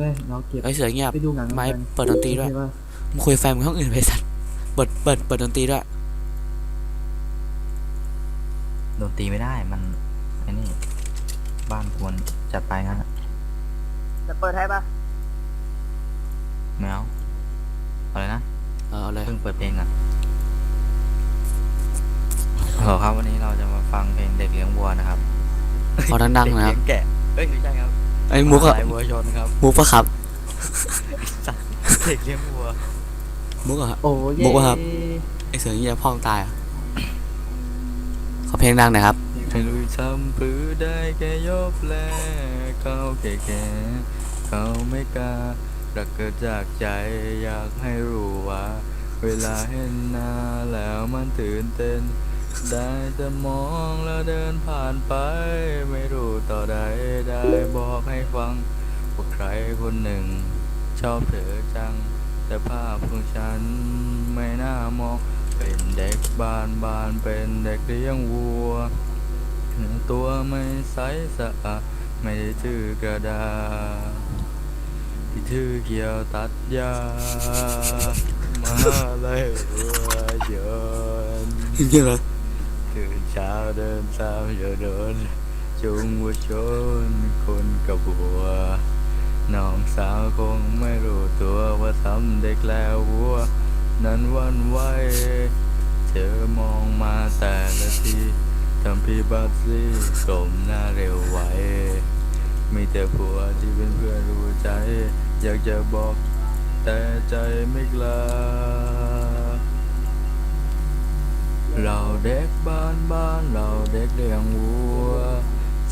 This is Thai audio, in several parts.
เฮ้ยเราเก็บไอ้เสือเงียบไปดูหนังไม้กันเปิดดนตรีด้วยโอเคปะมึงคุยแฟนมึงห้องอื่นไปสัตว์เปิดเปิดเปิดดนตรีด้วยโดนตีไม่ได้มันไอ้นี่บ้านควรจัดไปงั้นอะจะเปิดให้ปะแมวอะไรนะเออเอาเลยเพิ่งเปิดเพลงอะโอครับวันนี้เราจะมาฟังเพลงเด็กเลี้ยงวัวนะครับ ขอดังๆหน่อยครับเด็กเลี้ยงแกะเอ้ยไม่ใช่ครับ ไอ้มุกอะลายวัวชนครับมุกปะครับ สัตว์เด็กเลี้ยงวัวมุกอะโอ้เย่บอกว่าครับ ไอ้เสือเงียบพ่องตายอะขอเพลงดังหน่อยครับให้ลุยทำปือได้แค่ยบแลเขาแก่แก่เขาไม่กล้ารักเกิดจากใจอยากให้รู้ว่า เวลาเห็นหน้าแล้วมันตื่นเต้น ได้แต่มองแล้วเดินผ่านไป ไม่รู้ต่อใดได้บอกให้ฟังว่าใครคนหนึ่ง ชอบเธอจัง แต่ภาพของฉันไม่น่ามอง เป็นเด็กบ้านบ้านเป็นเด็กเลี้ยงวัวเนื้อตัวไม่ใสสะอาดไม่ได้ถือกระดาษที่ถือเกี่ยวตัดหญ้ามาเลยวัวชนเงียบเลย ตื่นเช้าเดินตามโยโดนจุงวัวชนคนกับวัวน้องสาวคงไม่รู้ตัวว่าทำเด็กแล้ววัว นั้นวันไหวเธอมองมาแต่ละทีทำพี่บัตซี่กลมหน้าเร็วไหวมีแต่ผัวที่เป็นเพื่อนรู้ใจ อยากจะบอกแต่ใจไม่กล้า เด็กบ้านบ้านเราเด็กเลี้ยงวัว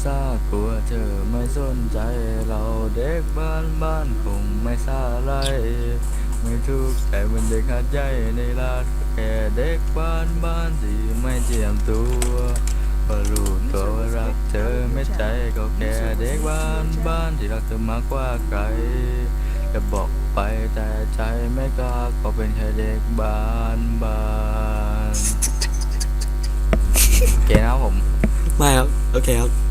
ซากลัวเธอไม่สนใจ เราเด็กบ้านบ้านคงไม่ซาไร ไม่ทุกข์แต่มันเด็กหัดใหญ่ในลาดแค่เด็กบ้านบ้านที่ไม่เจียมตัวพอรู้ตัวรักเธอไม่ใจก็แค่เด็กบ้านบ้านที่รักเธอมากกว่าใครจะบอกไปแต่ใจไม่กล้าก็เป็นแค่เด็กบ้านบ้าน โอ